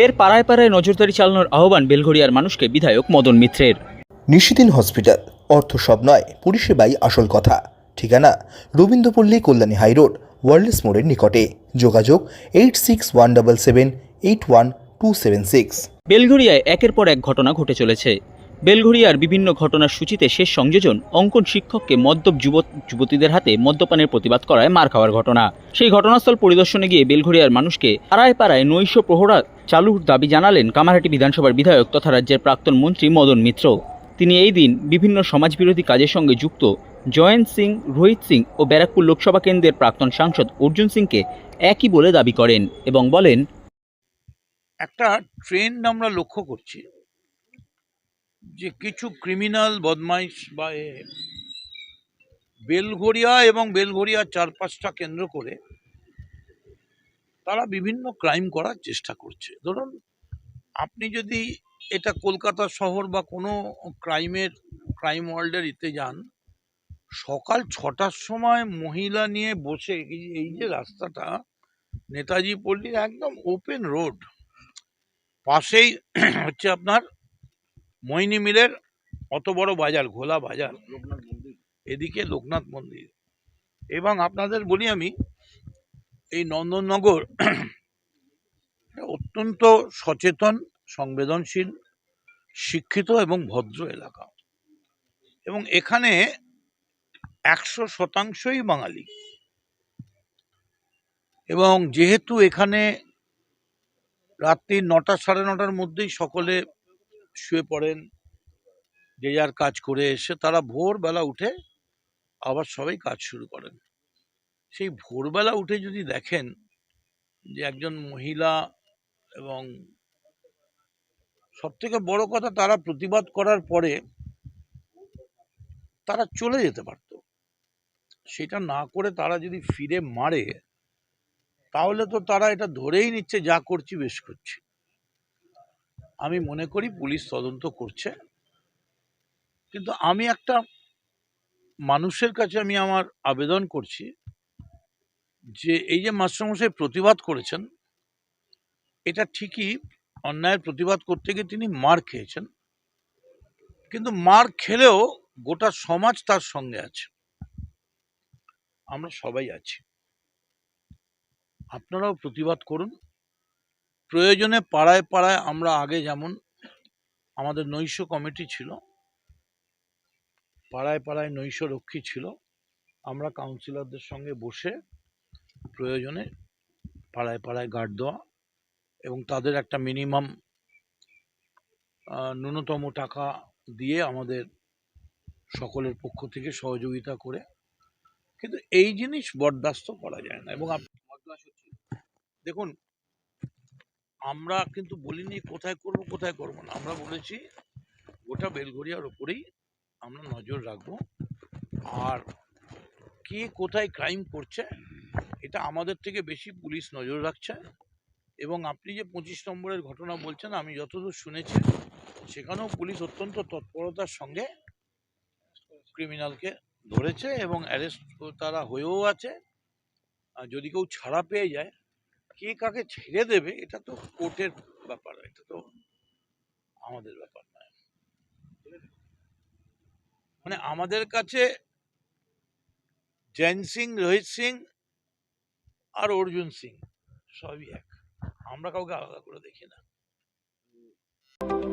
ফের পাড়ায় পাড়ায় নজরদারি চালানোর আহ্বান বেলঘড়িয়ার মানুষকে বিধায়ক মদন মিত্রের। নিশিদিন হসপিটাল অর্থ সব নয় পরিষেবাই আসল কথা। ঠিকানা রবীন্দ্রপল্লী কল্যাণী হাইরোড ওয়ার্ল্ডস মোড়ের নিকটে। যোগাযোগ eight six one double seven eight one two seven six. বেলঘড়িয়ায় একের পর এক ঘটনা ঘটে চলেছে। বেলঘড়িয়ার বিভিন্ন ঘটনার সূচিতে শেষ সংযোজন অঙ্কন শিক্ষককে মদ্যপ যুবক যুবতীদের হাতে মদ্যপানের প্রতিবাদ করায় মার খাওয়ার ঘটনা। সেই ঘটনাস্থল পরিদর্শনে গিয়ে বেলঘড়িয়ার মানুষকে পাড়ায় পাড়ায় নৈশ প্রহরা চালুর দাবি জানালেন কামারহাটি বিধানসভার বিধায়ক তথা রাজ্যের প্রাক্তন মন্ত্রী মদন মিত্র। তিনি এই দিন বিভিন্ন সমাজবিরোধী কাজের সঙ্গে যুক্ত জয়ন্ত সিং, রোহিত সিং ও ব্যারাকপুর লোকসভা কেন্দ্রের প্রাক্তন সাংসদ অর্জুন সিংকে একই বলে দাবি করেন এবং বলেন, একটা ট্রেন্ড আমরা লক্ষ্য করছি যে কিছু ক্রিমিনাল বদমাইশ বা বেলঘরিয়া এবং বেলঘরিয়ার চারপাশটা কেন্দ্র করে তারা বিভিন্ন ক্রাইম করার চেষ্টা করছে। ধরুন, আপনি যদি এটা কলকাতা শহর বা কোনো ক্রাইমের ক্রাইম ওয়ার্ল্ডের ইতে যান, সকাল ছটার সময় মহিলা নিয়ে বসে এই যে রাস্তাটা, নেতাজি পল্লীর একদম ওপেন রোড পাশেই হচ্ছে আপনার মইনি মিলের অত বড় বাজার ঘোলা বাজার। এদিকে লোকনাথ মন্দির। এবং আপনাদের বলি আমি এই নন্দননগর অত্যন্ত সচেতন সংবেদনশীল শিক্ষিত এবং ভদ্র এলাকা। এবং এখানে একশো শতাংশই বাঙালি। এবং যেহেতু এখানে রাত্রি নটা সাড়ে নটার মধ্যেই সকলে শুয়ে পড়েন, যে যার কাজ করে এসে তারা ভোরবেলা উঠে আবার সবাই কাজ শুরু করেন। সেই ভোরবেলা উঠে যদি দেখেন যে একজন মহিলা এবং সব থেকে বড় কথা তারা প্রতিবাদ করার পরে তারা চলে যেতে পারত। সেটা না করে তারা যদি ফিরে মারে, তাহলে তো তারা এটা ধরেই নিচ্ছে, যা করছি বেশ করছি। আমি মনে করি পুলিশ তদন্ত করছে। কিন্তু আমি একটা মানুষের কাছে আমি আমার আবেদন করছি যে এই যে মাস্টারমশাই প্রতিবাদ করেছেন, এটা ঠিকই অন্যায়ের প্রতিবাদ করতে গিয়ে তিনি মার খেয়েছেন। কিন্তু মার খেলেও গোটা সমাজ তার সঙ্গে আছে। আমরা সবাই আছি। আপনারাও প্রতিবাদ করুন। প্রয়োজনে পাড়ায় পাড়ায় আমরা আগে যেমন আমাদের নৈশ কমিটি ছিল, পাড়ায় পাড়ায় নৈশ রক্ষী ছিল, আমরা কাউন্সিলরদের সঙ্গে বসে প্রয়োজনে পাড়ায় পাড়ায় গার্ড দেওয়া এবং তাদের একটা মিনিমাম ন্যূনতম টাকা দিয়ে আমাদের সকলের পক্ষ থেকে সহযোগিতা করে। কিন্তু এই জিনিস বরদাস্ত করা যায় না এবং আপ- দেখুন আমরা কিন্তু বলিনি কোথায় করব কোথায় করব না। আমরা বলেছি গোটা বেলঘরিয়ার উপরেই আমরা নজর রাখব। আর কে কোথায় ক্রাইম করছে, এটা আমাদের থেকে বেশি পুলিশ নজর রাখছে। এবং আপনি যে পঁচিশ নম্বরের ঘটনা বলছেন, আমি যতদূর শুনেছি, সেখানেও পুলিশ অত্যন্ত তৎপরতার সঙ্গে ক্রিমিনালকে ধরেছে এবং অ্যারেস্ট তারা হয়েও আছে। আর যদি কেউ ছাড়া পেয়ে যায় কে কাকে ছেড়ে দেবে, এটা তো কোর্টের ব্যাপার এটা তো আমাদের ব্যাপার নয় মানে আমাদের কাছে জৈন সিং, রোহিত সিং আর অর্জুন সিং সবই এক। আমরা কাউকে আলাদা করে দেখি না।